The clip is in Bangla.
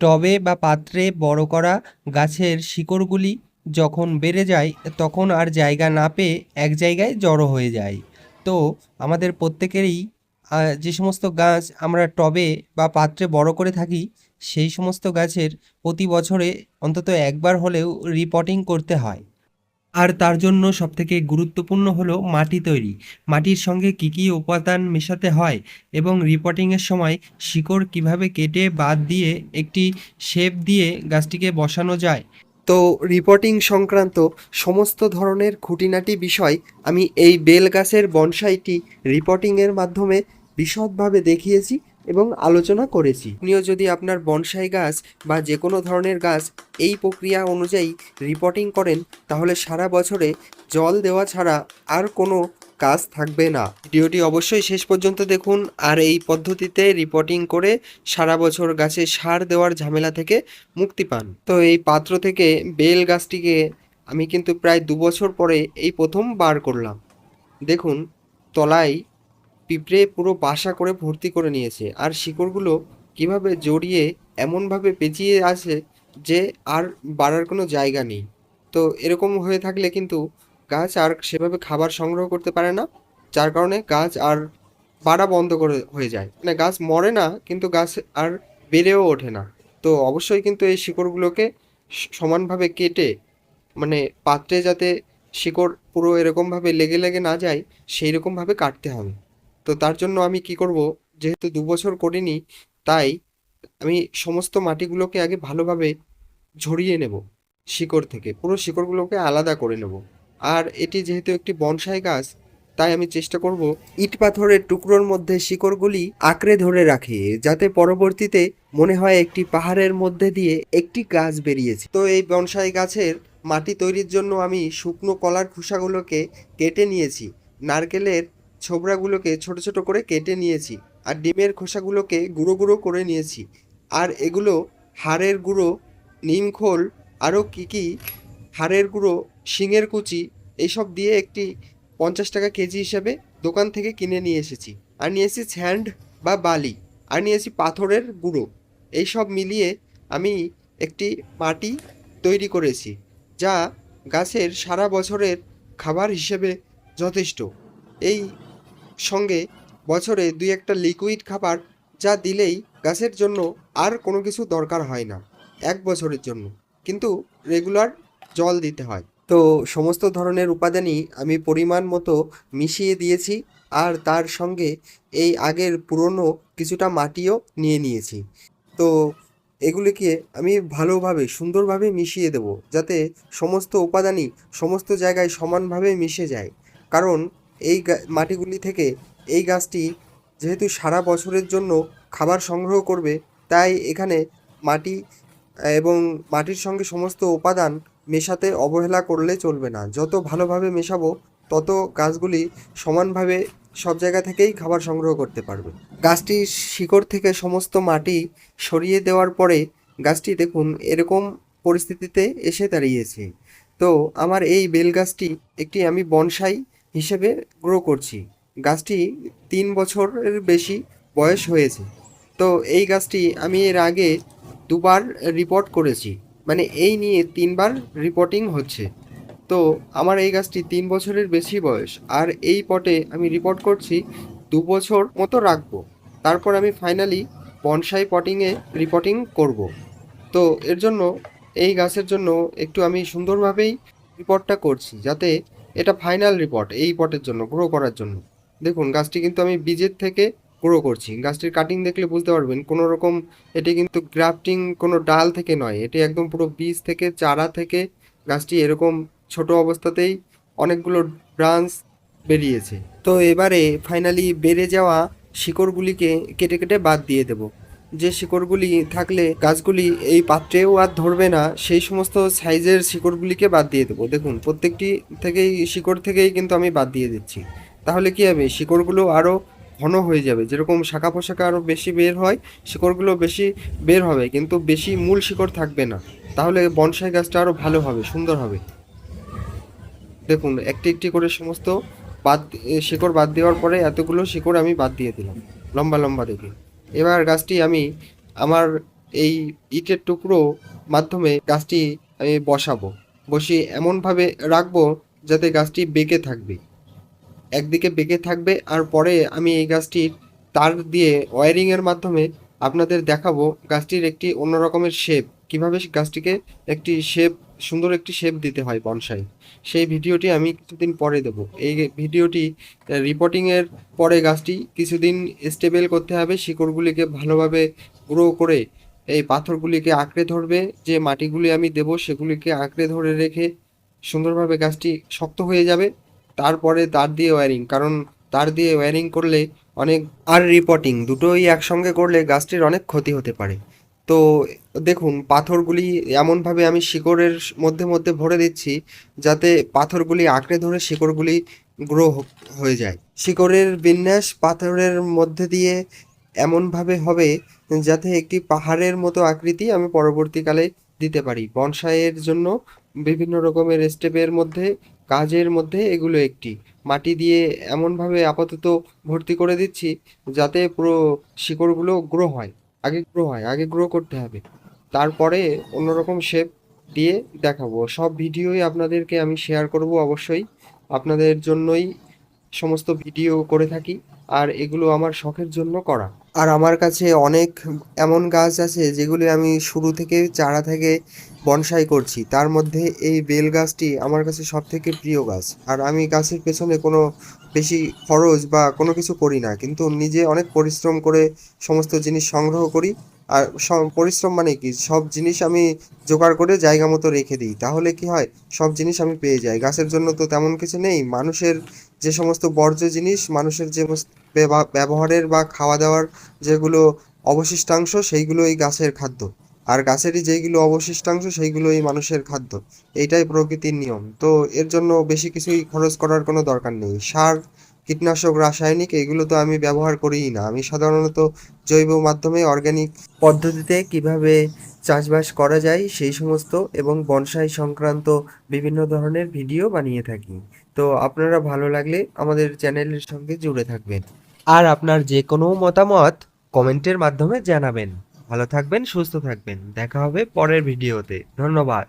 টবে বা পাত্রে বড় করা গাছের শিকড়গুলি যখন বেড়ে যায়, তখন আর জায়গা না পেয়ে এক জায়গায় জড়ো হয়ে যায়। তো আমাদের প্রত্যেকেরই যে সমস্ত গাছ আমরা টবে বা পাত্রে বড় করে থাকি, সেই সমস্ত গাছের প্রতি বছরে অন্তত একবার হলেও রিপোর্টিং করতে হয়। আর তার জন্য সবথেকে গুরুত্বপূর্ণ হলো মাটি তৈরি। মাটির সঙ্গে কী কী উপাদান মেশাতে হয় এবং রিপোর্টিংয়ের সময় শিকড় কীভাবে কেটে বাদ দিয়ে একটি শেপ দিয়ে গাছটিকে বসানো যায়? তো রিপোর্টিং সংক্রান্ত সমস্ত ধরনের খুঁটিনাটি বিষয় আমি এই বেল গাছের বনসাইটি রিপোর্টিংয়ের মাধ্যমে বিশদভাবে দেখিয়েছি। এবং আলোচনা করেছি। আপনিও যদি আপনার বনসাই গাছ বা যে কোনো ধরনের গাছ এই প্রক্রিয়া অনুযায়ী রিপোর্টিং করেন, তাহলে সারা বছরে জল দেওয়া ছাড়া আর কোনো কাজ থাকবে না। ভিডিওটি অবশ্যই শেষ পর্যন্ত দেখুন আর এই পদ্ধতিতে রিপোর্টিং করে সারা বছর গাছে সার দেওয়ার ঝামেলা থেকে মুক্তি পান। তো এই পাত্র থেকে বেল গাছটিকে আমি কিন্তু প্রায় দু বছর পরে এই প্রথম বার করলাম। দেখুন, তলায় পিঁপড়ে পুরো বাসা করে ভর্তি করে নিয়েছে। আর শিকড়গুলো কীভাবে জড়িয়ে এমনভাবে পেঁচিয়ে আছে যে আর বাড়ার কোনো জায়গা নেই। তো এরকম হয়ে থাকলে কিন্তু গাছ আর সেভাবে খাবার সংগ্রহ করতে পারে না, যার কারণে গাছ আর বাড়া বন্ধ করে হয়ে যায়। মানে গাছ মরে না, কিন্তু গাছ আর বেড়েও ওঠে না। তো অবশ্যই কিন্তু এই শিকড়গুলোকে সমানভাবে কেটে মানে পাত্রে যাতে শিকড় পুরো এরকমভাবে লেগে লেগে না যায় সেই রকমভাবে কাটতে হবে। তো তার জন্য আমি কি করব? যেহেতু দু বছর করিনি, তাই আমি সমস্ত মাটিগুলোকে আগে ভালোভাবে ঝরিয়ে নেব শিকড় থেকে। পুরো শিকড়গুলোকে আলাদা করে নেব। আর এটি যেহেতু একটি বনসাই গাছ, তাই আমি চেষ্টা করব ইট পাথরের টুকরোর মধ্যে শিকড়গুলি আঁকড়ে ধরে রাখি, যাতে পরবর্তীতে মনে হয় একটি পাহাড়ের মধ্যে দিয়ে একটি গাছ বেরিয়েছে। তো এই বনসাই গাছের মাটি তৈরির জন্য আমি শুকনো কলার খোসাগুলোকে কেটে নিয়েছি। নারকেলের ছোবড়াগুলোকে ছোট ছোট করে কেটে নিয়েছি আর ডিমের খোসাগুলোকে গুঁড়ো গুঁড়ো করে নিয়েছি। আর এগুলো হাড়ের গুঁড়ো নিমখোল আরও কী কী হাড়ের গুঁড়ো, শিঙের কুচি, এইসব দিয়ে একটি পঞ্চাশ টাকা কেজি হিসাবে দোকান থেকে কিনে নিয়ে এসেছি। আর নিয়েছি স্যান্ড বা বালি। আর নিয়েছি পাথরের গুঁড়ো। এইসব মিলিয়ে আমি একটি মাটি তৈরি করেছি, যা গাছের সারা বছরের খাবার হিসেবে যথেষ্ট। এই সঙ্গে বছরে দুই একটা লিকুইড খাবার যা দিলেই গাছের জন্য আর কোনো কিছু দরকার হয় না, এক বছরের জন্য। কিন্তু রেগুলার জল দিতে হয়। তো সমস্ত ধরনের উপাদানই আমি পরিমাণ মতো মিশিয়ে দিয়েছি আর তার সঙ্গে এই আগের পুরনো কিছুটা মাটিও নিয়ে নিয়েছি। তো এগুলিকে আমি ভালোভাবে, সুন্দরভাবে মিশিয়ে দেব যাতে সমস্ত উপাদানই সমস্ত জায়গায় সমানভাবে মিশে যায়। কারণ এই মাটিগুলি থেকে এই গাছটি যেহেতু সারা বছরের জন্য খাবার সংগ্রহ করবে, তাই এখানে মাটি এবং মাটির সঙ্গে সমস্ত উপাদান মেশাতে অবহেলা করলে চলবে না। যত ভালোভাবে মেশাবো, তত গাছগুলি সমানভাবে সব জায়গা থেকেই খাবার সংগ্রহ করতে পারবে। গাছটির শিকড় থেকে সমস্ত মাটি সরিয়ে দেওয়ার পরে গাছটি দেখুন, এরকম পরিস্থিতিতে এসে দাঁড়িয়েছে। তো আমার এই বেল গাছটি একটি আমি বনসাই হিসেবে গ্রো করছি। গাছটি তিন বছরের বেশি বয়স হয়েছে। তো এই গাছটি আমি এর আগে দুবার রিপোর্ট করেছি। মানে এই নিয়ে তিনবার রিপোর্টিং হচ্ছে। তো আমার এই গাছটি তিন বছরের বেশি বয়স। আর এই পটে আমি রিপোর্ট করছি দু বছর মতো রাখব। তারপর আমি ফাইনালি বনসাই পটিংয়ে রিপোর্টিং করব। তো এর জন্য, এই গাছের জন্য একটু আমি সুন্দরভাবেই রিপোর্টটা করছি। যাতে এটা ফাইনাল রিপোর্ট এই পটের জন্য গ্রো করার জন্য। দেখুন, গাছটি কিন্তু আমি বীজের থেকে গ্রো করছি। গাছটির কাটিং দেখলে বুঝতে পারবেন, কোনো রকম এটি কিন্তু গ্রাফটিং কোনো ডাল থেকে নয়, এটি একদম পুরো বীজ থেকে, চারা থেকে, গাছটি এরকম ছোট অবস্থাতেই অনেকগুলো ব্রাঞ্চ বেরিয়েছে। তো এবারে ফাইনালি বেড়ে যাওয়া শিকড়গুলিকে কেটে কেটে বাদ দিয়ে দেব। যে শিকড়গুলি থাকলে গাছগুলি এই পাত্রেও আর ধরবে না, সেই সমস্ত সাইজের শিকড়গুলিকে বাদ দিয়ে দেবো। দেখুন, প্রত্যেকটি থেকেই, শিকড় থেকেই কিন্তু আমি বাদ দিয়ে দিচ্ছি। তাহলে কি হবে? শিকড়গুলো আরও ঘন হয়ে যাবে। যেরকম শাখা পোশাকা আরও বেশি বের হয়, শিকড়গুলো বেশি বের হবে, কিন্তু বেশি মূল শিকড় থাকবে না। তাহলে বনসাই গাছটা আরও ভালো হবে, সুন্দর হবে। দেখুন, একটি একটি করে সমস্ত বাদ শিকড় বাদ দেওয়ার পরে এতগুলো শিকড় আমি বাদ দিয়ে দিলাম। লম্বা লম্বা দেখে এবার গাছটি আমি আমার এই ইটের টুকরো মাধ্যমে গাছটি আমি বসাবো। বসিয়ে এমনভাবে রাখব যাতে গাছটি বেঁকে থাকবে। একদিকে বেঁকে থাকবে আর পরে আমি এই গাছটির তার দিয়ে ওয়ারিংয়ের মাধ্যমে আপনাদের দেখাবো গাছটির একটি অন্য রকমের শেপ কীভাবে গাছটিকে একটি শেপ সুন্দর একটি শেপ দিতে হয় বনসাই। সেই ভিডিওটি আমি কিছুদিন পরে দেবো। এই ভিডিওটি রিপোর্টিংয়ের পরে গাছটি কিছুদিন স্টেবল করতে হবে, শিকড়গুলিকে ভালোভাবে গ্রো করে এই পাথরগুলিকে আঁকড়ে ধরবে, যে মাটিগুলি আমি দেবো সেগুলিকে আঁকড়ে ধরে রেখে সুন্দরভাবে গাছটি শক্ত হয়ে যাবে। তারপরে তার দিয়ে ওয়্যারিং কারণ তার দিয়ে ওয়্যারিং করলে অনেক, আর রিপোর্টিং দুটোই একসঙ্গে করলে গাছটির অনেক ক্ষতি হতে পারে। তো দেখুন, পাথরগুলি এমনভাবে আমি শিকড়ের মধ্যে মধ্যে ভরে দিচ্ছি যাতে পাথরগুলি আঁকড়ে ধরে শিকড়গুলি গ্রো হয়ে যায়। শিকড়ের বিন্যাস পাথরের মধ্যে দিয়ে এমনভাবে হবে যাতে একটি পাহাড়ের মতো আকৃতি আমি পরবর্তীকালে দিতে পারি। বনসাইয়ের জন্য বিভিন্ন রকমের স্টেপের মধ্যে, কাজের মধ্যে এগুলো একটি। মাটি দিয়ে এমনভাবে আপাতত ভর্তি করে দিচ্ছি যাতে পুরো শিকড়গুলো গ্রো হয়। আগে গ্রো হয়, আগে গ্রো করতে হবে। তারপরে অন্যরকম শেপ দিয়ে দেখাবো। সব ভিডিওই আপনাদেরকে আমি শেয়ার করব অবশ্যই। আপনাদের জন্যই সমস্ত ভিডিও করে থাকি, আর এগুলো আমার শখের জন্য করা। আর আমার কাছে অনেক এমন গাছ আছে, যেগুলি আমি শুরু থেকে চারা থেকে বনসাই করছি। তার মধ্যে এই বেল গাছটি আমার কাছে সব থেকে প্রিয় গাছ। আর আমি গাছের পেছনে কোনো বেশি খরচ বা কোনো কিছু করি না, কিন্তু নিজে অনেক পরিশ্রম করে সমস্ত জিনিস সংগ্রহ করি। আর পরিশ্রম মানে কি? সব জিনিস আমি জোগাড় করে জায়গা মতো রেখে দিই, তাহলে কি হয়? সব জিনিস আমি পেয়ে যাই। গাছের জন্য তো তেমন কিছু নেই। মানুষের যে সমস্ত বর্জ্য জিনিস, মানুষের যে ব্যবহারের বা খাওয়া দাওয়ার যেগুলো অবশিষ্টাংশ সেইগুলোই গাছের খাদ্য। আর গাছেরই যেইগুলো অবশিষ্টাংশ সেইগুলোই মানুষের খাদ্য। এইটাই প্রকৃতির নিয়ম। তো এর জন্য বেশি কিছুই খরচ করার কোনো দরকার নেই। সার, কীটনাশক, রাসায়নিক এগুলো তো আমি ব্যবহার করিই না। আমি সাধারণত জৈব মাধ্যমে অর্গানিক পদ্ধতিতে কীভাবে চাষবাস করা যায় সেই সমস্ত এবং বনসাই সংক্রান্ত বিভিন্ন ধরনের ভিডিও বানিয়ে থাকি। তো আপনারা ভালো লাগলে আমাদের চ্যানেলের সঙ্গে জুড়ে থাকবেন। আর আপনার যে কোনো মতামত কমেন্টের মাধ্যমে জানাবেন। ভালো থাকবেন সুস্থ থাকবেন। দেখা হবে পরের ভিডিওতে। ধন্যবাদ।